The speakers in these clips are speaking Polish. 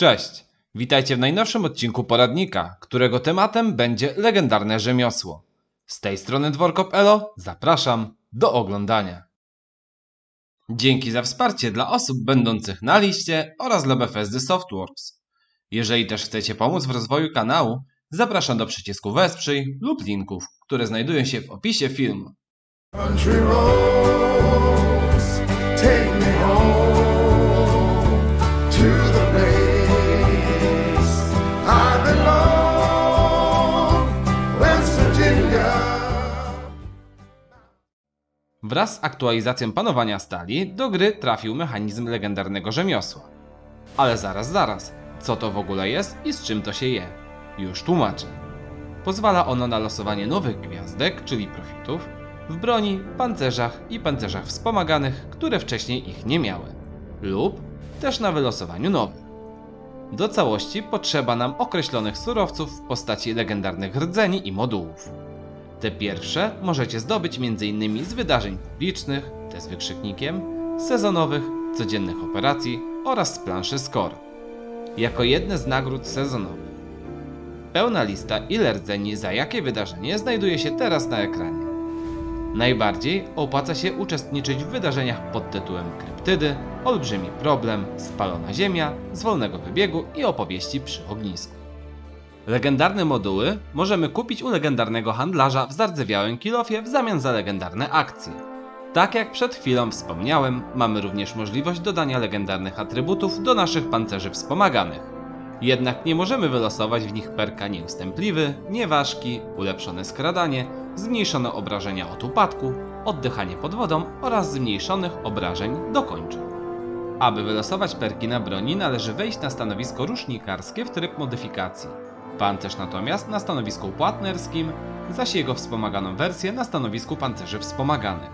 Cześć! Witajcie w najnowszym odcinku poradnika, którego tematem będzie legendarne rzemiosło. Z tej strony Dworkop Elo zapraszam do oglądania. Dzięki za wsparcie dla osób będących na liście oraz dla Bethesdy Softworks. Jeżeli też chcecie pomóc w rozwoju kanału, zapraszam do przycisku wesprzyj lub linków, które znajdują się w opisie filmu. Country roads, take me home Wraz z aktualizacją panowania stali do gry trafił mechanizm legendarnego rzemiosła. Ale zaraz, zaraz, co to w ogóle jest i z czym to się je? Już tłumaczę. Pozwala ono na losowanie nowych gwiazdek, czyli profitów, w broni, pancerzach i pancerzach wspomaganych, które wcześniej ich nie miały. Lub też na wylosowaniu nowych. Do całości potrzeba nam określonych surowców w postaci legendarnych rdzeni i modułów. Te pierwsze możecie zdobyć m.in. z wydarzeń publicznych, te z wykrzyknikiem, sezonowych, codziennych operacji oraz z planszy Score. Jako jedne z nagród sezonowych. Pełna lista ile rdzeni za jakie wydarzenie znajduje się teraz na ekranie. Najbardziej opłaca się uczestniczyć w wydarzeniach pod tytułem Kryptydy, Olbrzymi Problem, Spalona Ziemia, Z Wolnego Wybiegu i Opowieści przy ognisku. Legendarne moduły możemy kupić u legendarnego handlarza w zardzewiałym kilofie w zamian za legendarne akcje. Tak jak przed chwilą wspomniałem, mamy również możliwość dodania legendarnych atrybutów do naszych pancerzy wspomaganych. Jednak nie możemy wylosować w nich perka nieustępliwy, nieważki, ulepszone skradanie, zmniejszone obrażenia od upadku, oddychanie pod wodą oraz zmniejszonych obrażeń dokończeń. Aby wylosować perki na broni należy wejść na stanowisko rusznikarskie w tryb modyfikacji. Pancerz natomiast na stanowisku płatnerskim, zaś jego wspomaganą wersję na stanowisku pancerzy wspomaganych.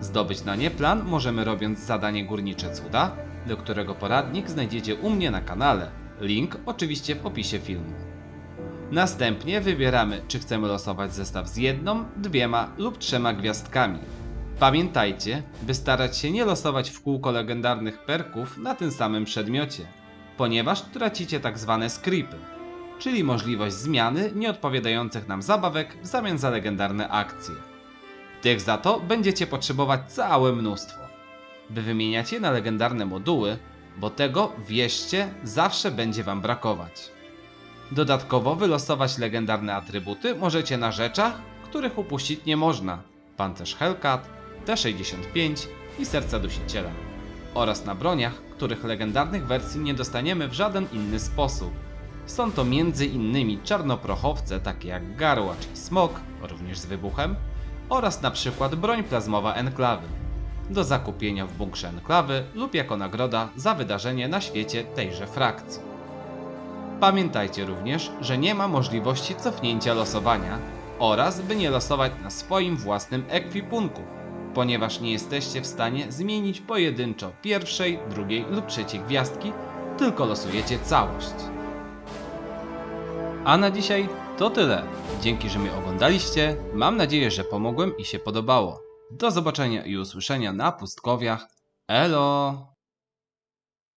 Zdobyć na nie plan możemy robiąc zadanie Górnicze Cuda, do którego poradnik znajdziecie u mnie na kanale. Link oczywiście w opisie filmu. Następnie wybieramy, czy chcemy losować zestaw z jedną, dwiema lub trzema gwiazdkami. Pamiętajcie, by starać się nie losować w kółko legendarnych perków na tym samym przedmiocie, ponieważ tracicie tak zwane scripy, czyli możliwość zmiany nieodpowiadających nam zabawek w zamian za legendarne akcje. Tych za to będziecie potrzebować całe mnóstwo, by wymieniać je na legendarne moduły, bo tego, wierzcie, zawsze będzie Wam brakować. Dodatkowo wylosować legendarne atrybuty możecie na rzeczach, których upuścić nie można. Pancerz Hellcat, T65 i Serca Dusiciela. Oraz na broniach, których legendarnych wersji nie dostaniemy w żaden inny sposób. Są to m.in. czarnoprochowce takie jak garłacz i smok, również z wybuchem, oraz przykład broń plazmowa enklawy. Do zakupienia w bunkrze enklawy lub jako nagroda za wydarzenie na świecie tejże frakcji. Pamiętajcie również, że nie ma możliwości cofnięcia losowania oraz by nie losować na swoim własnym ekwipunku, ponieważ nie jesteście w stanie zmienić pojedynczo pierwszej, drugiej lub trzeciej gwiazdki, tylko losujecie całość. A na dzisiaj to tyle. Dzięki, że mnie oglądaliście. Mam nadzieję, że pomogłem i się podobało. Do zobaczenia i usłyszenia na pustkowiach. Elo!